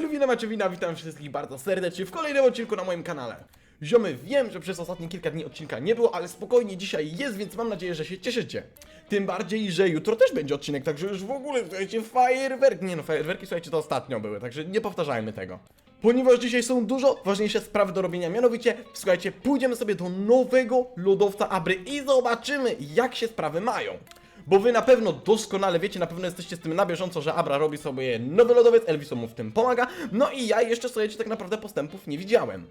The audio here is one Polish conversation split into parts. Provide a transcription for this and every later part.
Elwina Maciewina, witam wszystkich bardzo serdecznie w kolejnym odcinku na moim kanale. Ziomy, wiem, że przez ostatnie kilka dni odcinka nie było, ale spokojnie dzisiaj jest, więc mam nadzieję, że się cieszycie. Tym bardziej, że jutro też będzie odcinek, także już w ogóle, słuchajcie, fajerwerki. Nie no, fajerwerki, słuchajcie, to ostatnio były, także nie powtarzajmy tego. Ponieważ dzisiaj są dużo ważniejsze sprawy do robienia, mianowicie, słuchajcie, pójdziemy sobie do nowego lodowca Abry i zobaczymy, jak się sprawy mają. Bo wy na pewno doskonale wiecie, na pewno jesteście z tym na bieżąco, że Abra robi sobie nowy lodowiec, Elviso mu w tym pomaga, no i ja jeszcze, słuchajcie, tak naprawdę postępów nie widziałem.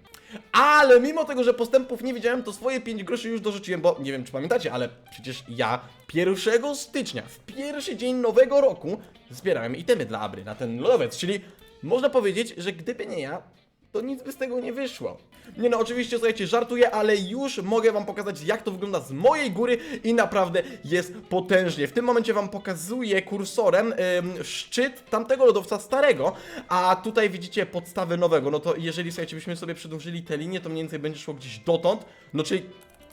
Ale mimo tego, że postępów nie widziałem, to swoje 5 groszy już dorzuciłem, bo nie wiem, czy pamiętacie, ale przecież ja 1 stycznia, w pierwszy dzień nowego roku, zbierałem itemy dla Abry na ten lodowiec, czyli można powiedzieć, że gdyby nie ja, to nic by z tego nie wyszło. Nie no, oczywiście, słuchajcie, żartuję, ale już mogę wam pokazać, jak to wygląda z mojej góry i naprawdę jest potężnie. W tym momencie wam pokazuję kursorem ym, szczyt tamtego lodowca starego, a tutaj widzicie podstawę nowego. No to jeżeli, słuchajcie, byśmy sobie przedłużyli tę linię, to mniej więcej będzie szło gdzieś dotąd, no czyli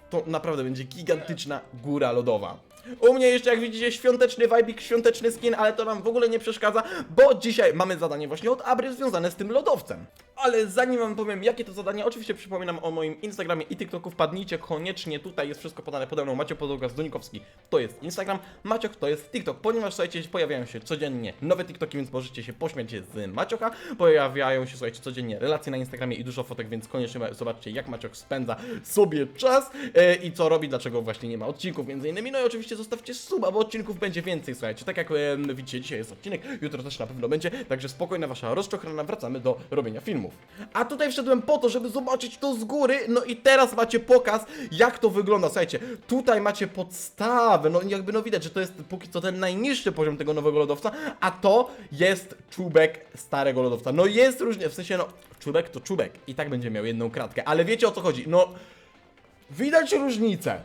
to naprawdę będzie gigantyczna góra lodowa. U mnie jeszcze, jak widzicie, świąteczny vibik, świąteczny skin, ale to nam w ogóle nie przeszkadza, bo dzisiaj mamy zadanie właśnie od Abry związane z tym lodowcem. Ale zanim wam powiem, jakie to zadanie, oczywiście przypominam o moim Instagramie i TikToku, wpadnijcie koniecznie, tutaj jest wszystko podane pode mną, Macie Podłoga z Dunikowski, to jest Instagram, Maciok to jest TikTok, ponieważ, słuchajcie, pojawiają się codziennie nowe TikToki, więc możecie się pośmiać z Macioka, pojawiają się, słuchajcie, codziennie relacje na Instagramie i dużo fotek, więc koniecznie zobaczcie, jak Maciok spędza sobie czas e, i co robi, dlaczego właśnie nie ma odcinków, między innymi, no i oczywiście zostawcie suba, bo odcinków będzie więcej, słuchajcie, tak jak e, widzicie, dzisiaj jest odcinek, jutro też na pewno będzie, także spokojna wasza rozczochrana, wracamy do robienia filmów. A tutaj wszedłem po to, żeby zobaczyć to z góry, no i teraz macie pokaz, jak to wygląda, słuchajcie, tutaj macie podstawę, no jakby no widać, że to jest póki co ten najniższy poziom tego nowego lodowca, a to jest czubek starego lodowca, no jest różnie, w sensie no, czubek to czubek i tak będzie miał jedną kratkę, ale wiecie o co chodzi, no, widać różnicę.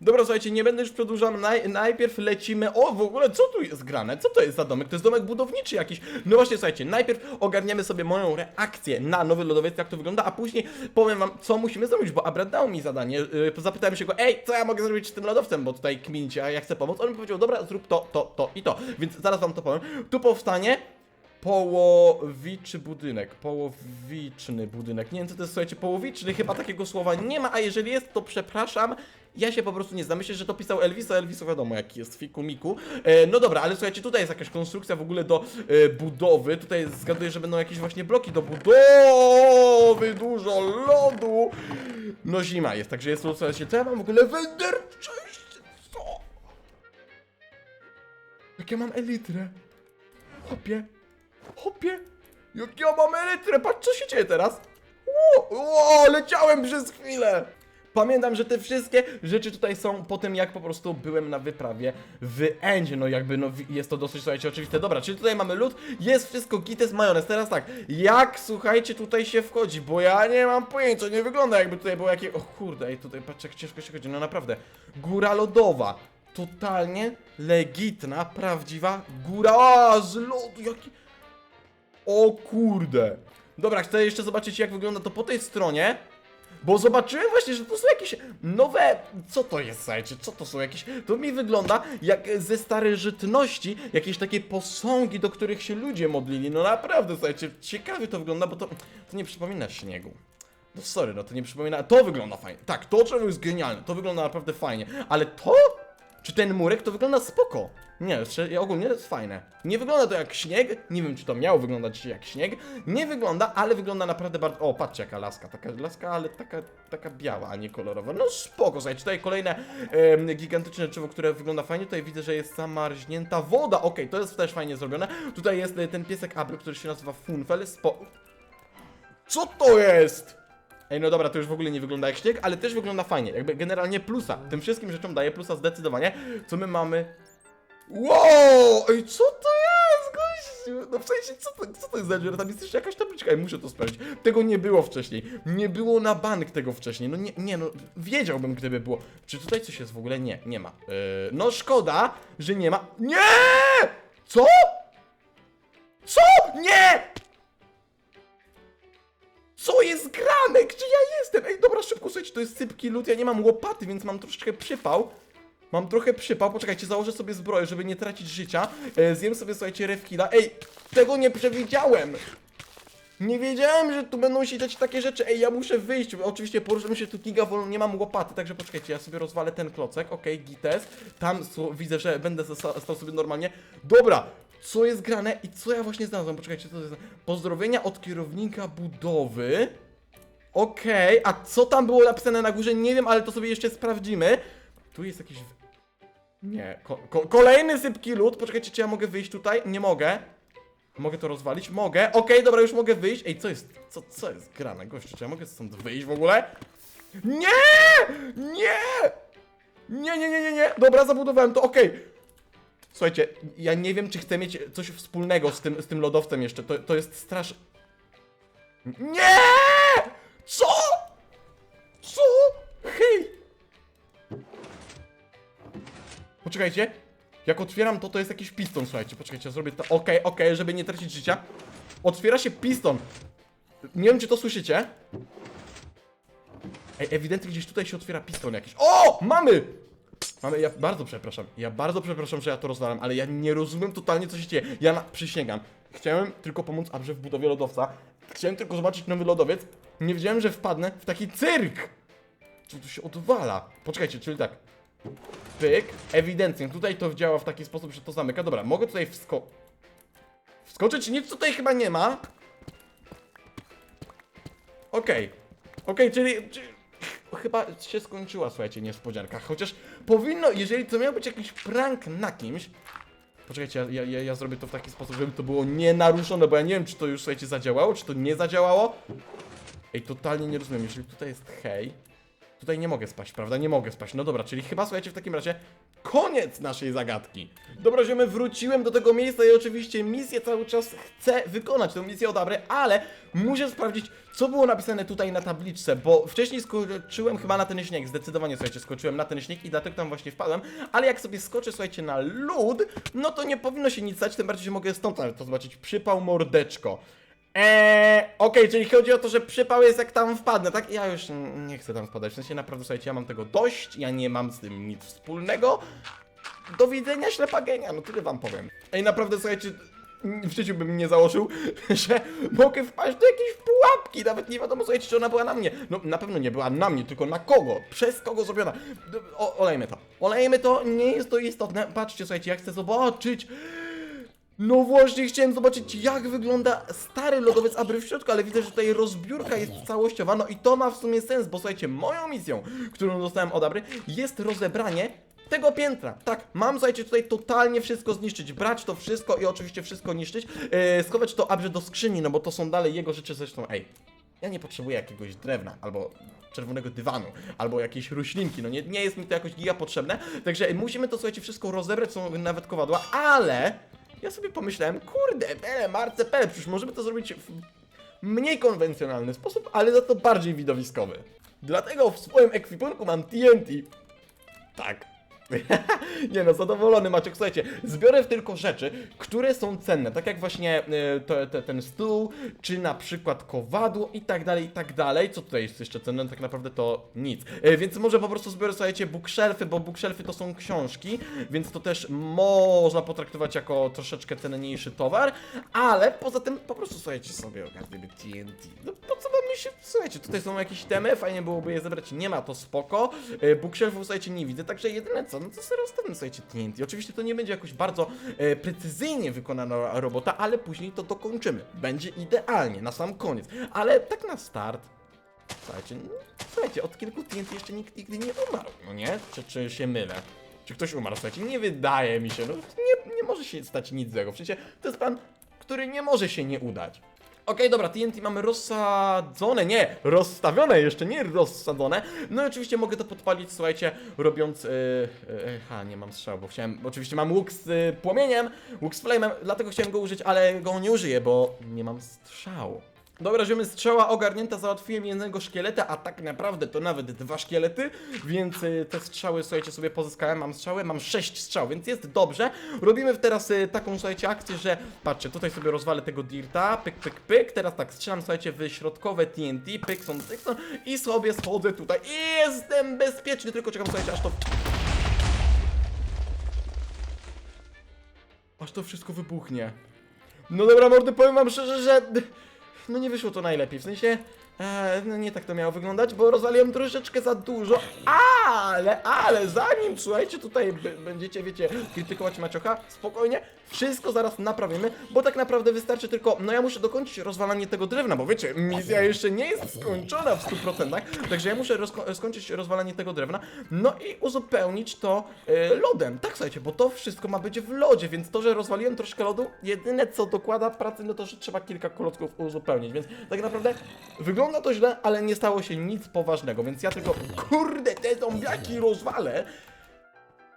Dobra, słuchajcie, nie będę już przedłużał. Naj, najpierw lecimy. O, w ogóle co tu jest grane? Co to jest za domek? To jest domek budowniczy jakiś. No właśnie, słuchajcie, najpierw ogarniemy sobie moją reakcję na nowy lodowiec, jak to wygląda, a później powiem wam, co musimy zrobić, bo Abra dał mi zadanie. Yy, zapytałem się go, ej, co ja mogę zrobić z tym lodowcem, bo tutaj kmincie, a ja chcę pomóc. On mi powiedział, dobra, zrób to, to, to i to. Więc zaraz wam to powiem. Tu powstanie połowiczy budynek, połowiczny budynek. Nie wiem, co to jest, słuchajcie, połowiczny, chyba takiego słowa nie ma, a jeżeli jest, to przepraszam. Ja się po prostu nie znam. Myślę, że to pisał Elvis, a Elvisu wiadomo jaki jest fiku miku. E, no dobra, ale słuchajcie, tutaj jest jakaś konstrukcja w ogóle do e, budowy. Tutaj zgaduję, że będą jakieś właśnie bloki do budowy. Dużo lodu. No zima jest, także jest słuchajcie, co ja mam w ogóle wender? Cześć, co? Jak ja mam elitrę? Hopie. Hopie! Jak ja mam elytrę, patrz co się dzieje teraz! Ło, leciałem przez chwilę! Pamiętam, że te wszystkie rzeczy tutaj są po tym, jak po prostu byłem na wyprawie w Endzie. No jakby, no jest to dosyć, słuchajcie, oczywiste. Dobra, czyli tutaj mamy lód, jest wszystko gites majonez. Teraz tak, jak, słuchajcie, tutaj się wchodzi, bo ja nie mam pojęcia, nie wygląda jakby tutaj było jakieś... O kurde, ej, tutaj patrz jak ciężko się chodzi, no naprawdę. Góra lodowa. Totalnie legitna, prawdziwa góra. A, z lodu, jaki... O kurde. Dobra, chcę jeszcze zobaczyć jak wygląda to po tej stronie. Bo zobaczyłem właśnie, że to są jakieś nowe... Co to jest, słuchajcie? Co to są jakieś... To mi wygląda jak ze starożytności jakieś takie posągi, do których się ludzie modlili. No naprawdę, słuchajcie, ciekawie to wygląda, bo to, to nie przypomina śniegu. No sorry, no to nie przypomina... To wygląda fajnie. Tak, to czemu jest genialne. To wygląda naprawdę fajnie. Ale to... Czy ten murek to wygląda spoko? Nie, jeszcze- ogólnie to jest fajne. Nie wygląda to jak śnieg, nie wiem czy to miało wyglądać jak śnieg. Nie wygląda, ale wygląda naprawdę bardzo... O, patrzcie jaka laska, taka laska, ale taka, taka biała, a nie kolorowa. No spoko, słuchajcie, tutaj kolejne gigantyczne drzewo, które wygląda fajnie. Tutaj widzę, że jest zamarznięta woda, okej, to jest też fajnie zrobione. Tutaj jest e, ten piesek Abry, który się nazywa Funfel, spo... Co to jest? Ej, no dobra, to już w ogóle nie wygląda jak śnieg, ale też wygląda fajnie. Jakby generalnie plusa. Tym wszystkim rzeczom daje plusa zdecydowanie. Co my mamy? Wow! Ej, co to jest, gościu? No w sensie, co to, co to jest za dziura? Tam jest jeszcze jakaś tabliczka. Ej, muszę to sprawdzić. Tego nie było wcześniej. Nie było na bank tego wcześniej. No nie, nie no, wiedziałbym gdyby było. Czy tutaj coś jest w ogóle? Nie, nie ma. Yy, no szkoda, że nie ma. Nie! Co? Co? Nie! Co jest grane? Gdzie ja jestem? Ej, dobra, szybko, słuchajcie, to jest sypki lód, ja nie mam łopaty, więc mam troszeczkę przypał. Mam trochę przypał, poczekajcie, założę sobie zbroję, żeby nie tracić życia. E, zjem sobie, słuchajcie, refkilla. Ej, tego nie przewidziałem! Nie wiedziałem, że tu będą się dziać takie rzeczy. Ej, ja muszę wyjść. Oczywiście poruszam się tu giga wolno, nie mam łopaty, także poczekajcie, ja sobie rozwalę ten klocek. Okej, gites. Tam widzę, że będę stał sobie normalnie. Dobra, co jest grane i co ja właśnie znalazłem? Poczekajcie, co to jest? Pozdrowienia od kierownika budowy. Okej, a co tam było napisane na górze? Nie wiem, ale to sobie jeszcze sprawdzimy. Tu jest jakiś... Nie, ko ko kolejny sypki lód. Poczekajcie, czy ja mogę wyjść tutaj? Nie mogę. Mogę to rozwalić? Mogę. Okej, dobra, już mogę wyjść. Ej, co jest? Co, co jest grane? Gościu, czy ja mogę stąd wyjść w ogóle? Nie! Nie! Nie, nie, nie, nie, nie. Dobra, zabudowałem to, okej. Słuchajcie, ja nie wiem, czy chcę mieć coś wspólnego z tym, z tym lodowcem jeszcze. To, to jest strasz... Nie! Co? Co? Hej! Poczekajcie. Jak otwieram to, to jest jakiś piston, słuchajcie. Poczekajcie, zrobię to. Okej, okej, żeby nie tracić życia. Otwiera się piston. Nie wiem, czy to słyszycie. Ej, ewidentnie gdzieś tutaj się otwiera piston jakiś. O! Mamy! Mamy, ja bardzo przepraszam. Ja bardzo przepraszam, że ja to rozwalam, ale ja nie rozumiem totalnie, co się dzieje. Ja na, przysięgam. Chciałem tylko pomóc Abrze w budowie lodowca. Chciałem tylko zobaczyć nowy lodowiec. Nie wiedziałem, że wpadnę w taki cyrk. Co tu się odwala? Poczekajcie, czyli tak. Pyk, ewidentnie. Tutaj to działa w taki sposób, że to zamyka. Dobra, mogę tutaj wsko... Wskoczyć? Nic tutaj chyba nie ma. Okej. Okej, czyli, czyli... Chyba się skończyła, słuchajcie, niespodzianka. Chociaż powinno, jeżeli to miał być jakiś prank na kimś... Poczekajcie, ja, ja, ja, zrobię to w taki sposób, żeby to było nienaruszone, bo ja nie wiem, czy to już, słuchajcie, zadziałało, czy to nie zadziałało. Ej, totalnie nie rozumiem. Jeżeli tutaj jest hej, Tutaj nie mogę spaść, prawda? Nie mogę spaść. No dobra, czyli chyba słuchajcie w takim razie koniec naszej zagadki. Dobra, ziomy, wróciłem do tego miejsca i oczywiście misję cały czas chcę wykonać, tę misję odabrę, ale muszę sprawdzić, co było napisane tutaj na tabliczce, bo wcześniej skoczyłem chyba na ten śnieg, zdecydowanie, słuchajcie, skoczyłem na ten śnieg i dlatego tam właśnie wpadłem, ale jak sobie skoczę, słuchajcie, na lód, no to nie powinno się nic stać, tym bardziej, że mogę stąd to zobaczyć. Przypał mordeczko. Eee, okej, czyli chodzi o to, że przypał jest jak tam wpadnę, tak? Ja już nie chcę tam wpadać, w sensie naprawdę, słuchajcie, ja mam tego dość, ja nie mam z tym nic wspólnego. Do widzenia, ślepagenia, no tyle wam powiem. Ej, naprawdę, słuchajcie, w życiu bym nie założył, że mogę wpaść do jakiejś pułapki, nawet nie wiadomo, słuchajcie, czy ona była na mnie. No, na pewno nie była na mnie, tylko na kogo, przez kogo zrobiona. O, olejmy to, olejmy to, nie jest to istotne. Patrzcie, słuchajcie, ja chcę zobaczyć... No właśnie, chciałem zobaczyć jak wygląda stary lodowiec Abry w środku, ale widzę, że tutaj rozbiórka jest całościowa, no i to ma w sumie sens, bo słuchajcie, moją misją, którą dostałem od Abry, jest rozebranie tego piętra. Tak, mam, słuchajcie, tutaj totalnie wszystko zniszczyć, brać to wszystko i oczywiście wszystko niszczyć, yy, schować to Abrze do skrzyni, no bo to są dalej jego rzeczy, zresztą, ej, ja nie potrzebuję jakiegoś drewna, albo czerwonego dywanu, albo jakiejś roślinki, no nie, nie jest mi to jakoś giga potrzebne, także musimy to, słuchajcie, wszystko rozebrać, są nawet kowadła, ale... Ja sobie pomyślałem, kurde, pele, przecież możemy to zrobić w mniej konwencjonalny sposób, ale za to bardziej widowiskowy. Dlatego w swoim ekwipunku mam TNT. Tak. nie no, zadowolony Maciek. Słuchajcie, zbiorę tylko rzeczy, które są cenne, tak jak właśnie to, te- ten stół, czy na przykład kowadło i tak dalej, i tak dalej. Co tutaj jest jeszcze cenne? Tak naprawdę to nic. E, Więc może po prostu zbiorę, słuchajcie, bookshelfy, bo bookshelfy to są książki, więc to też można potraktować jako troszeczkę cenniejszy towar, ale poza tym po prostu, słuchajcie, sobie ogarniemy TNT. No po co mamy się, słuchajcie, tutaj są jakieś temy, fajnie byłoby je zebrać, nie ma, to spoko. E, Bookshelfów, słuchajcie, nie widzę, także jedyne co, no to sobie rozstawmy, słuchajcie, TNT. Oczywiście to nie będzie jakoś bardzo e, precyzyjnie wykonana robota, ale później to dokończymy. Będzie idealnie, na sam koniec. Ale tak na start, słuchajcie, no, słuchajcie, od kilku TNT jeszcze nikt nigdy nie umarł, no nie? Czy, czy się mylę? Czy ktoś umarł, słuchajcie? Nie wydaje mi się, no nie, nie może się stać nic złego. Przecież to jest plan, który nie może się nie udać. Okej, dobra, TNT mamy rozsadzone, nie, rozstawione jeszcze, nie rozsadzone. No i oczywiście mogę to podpalić, słuchajcie, robiąc... Yy, yy, ha, nie mam strzału, bo chciałem... Oczywiście mam łuk z płomieniem, łuk z flame'em, dlatego chciałem go użyć, ale go nie użyję, bo nie mam strzału. Dobra, ziomy, strzała ogarnięta, załatwiłem jednego szkieleta, a tak naprawdę to nawet dwa szkielety, więc y, te strzały, słuchajcie, sobie pozyskałem, mam strzały, mam sześć strzał, więc jest dobrze. Robimy teraz y, taką, słuchajcie, akcję, że patrzcie, tutaj sobie rozwalę tego dirta, pyk, pyk, pyk, teraz tak, strzelam, słuchajcie, w środkowe TNT, pykson, pykson i sobie schodzę tutaj i jestem bezpieczny, tylko czekam, słuchajcie, aż to... Aż to wszystko wybuchnie. No dobra, mordy, powiem wam szczerze, że... no nie wyszło to najlepiej, w sensie, e, no nie tak to miało wyglądać, bo rozwaliłem troszeczkę za dużo, ale, ale zanim, słuchajcie, tutaj będziecie, wiecie, krytykować Maciocha, spokojnie, wszystko zaraz naprawimy, bo tak naprawdę wystarczy tylko, no ja muszę dokończyć rozwalanie tego drewna, bo wiecie, misja jeszcze nie jest skończona w 100%, także ja muszę skończyć rozwalanie tego drewna, no i uzupełnić to e, lodem, tak słuchajcie, bo to wszystko ma być w lodzie, więc to, że rozwaliłem troszkę lodu, jedyne co dokłada pracy, no to, że trzeba kilka klocków uzupełnić, więc tak naprawdę wygląda to źle, ale nie stało się nic poważnego, więc ja tylko, kurde, te zombiaki rozwalę,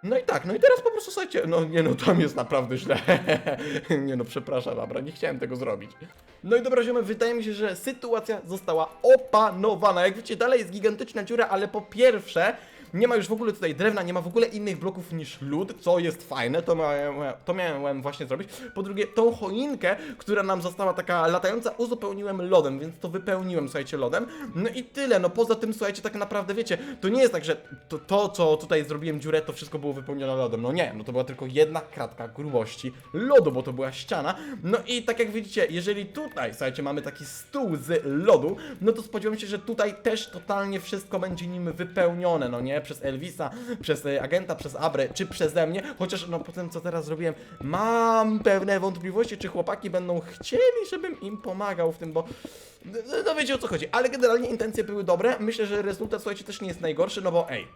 no i tak, no i teraz po prostu słuchajcie, no nie no, tam jest naprawdę źle. nie no, przepraszam, dobra, nie chciałem tego zrobić. No i dobra, ziomy, wydaje mi się, że sytuacja została opanowana. Jak widzicie, dalej jest gigantyczna dziura, ale po pierwsze, nie ma już w ogóle tutaj drewna, nie ma w ogóle innych bloków niż lód, co jest fajne, to miałem, to miałem właśnie zrobić. Po drugie, tą choinkę, która nam została taka latająca, uzupełniłem lodem, więc to wypełniłem, słuchajcie, lodem. No i tyle, no poza tym, słuchajcie, tak naprawdę, wiecie, to nie jest tak, że to, to co tutaj zrobiłem dziurę, to wszystko było wypełnione lodem. No nie, no to była tylko jedna kratka grubości lodu, bo to była ściana. No i tak jak widzicie, jeżeli tutaj, słuchajcie, mamy taki stół z lodu, no to spodziewam się, że tutaj też totalnie wszystko będzie nim wypełnione, no nie? Przez Elvisa, przez e, agenta, przez Abre, czy przeze mnie, chociaż no po tym, co teraz zrobiłem, mam pewne wątpliwości, czy chłopaki będą chcieli, żebym im pomagał w tym, bo no, no wiecie o co chodzi, ale generalnie intencje były dobre, myślę, że rezultat, słuchajcie, też nie jest najgorszy, no bo ej,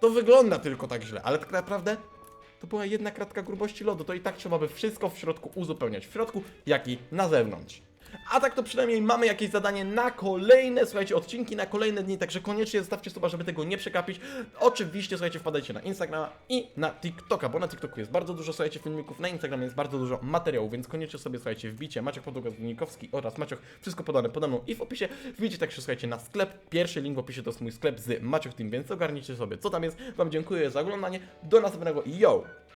to wygląda tylko tak źle, ale tak naprawdę to była jedna kratka grubości lodu, to i tak trzeba by wszystko w środku uzupełniać, w środku, jak i na zewnątrz. A tak to przynajmniej mamy jakieś zadanie na kolejne, słuchajcie, odcinki, na kolejne dni, także koniecznie zostawcie suba, żeby tego nie przekapić. Oczywiście, słuchajcie, wpadajcie na Instagrama i na TikToka, bo na TikToku jest bardzo dużo, słuchajcie, filmików, na Instagramie jest bardzo dużo materiałów, więc koniecznie sobie, słuchajcie, wbicie Maciek Podługa-Znikowski oraz Maciok, wszystko podane pode mną i w opisie. Wbicie także, słuchajcie, na sklep. Pierwszy link w opisie to jest mój sklep z Maciok Team, więc ogarnijcie sobie, co tam jest. Wam dziękuję za oglądanie, do następnego yo!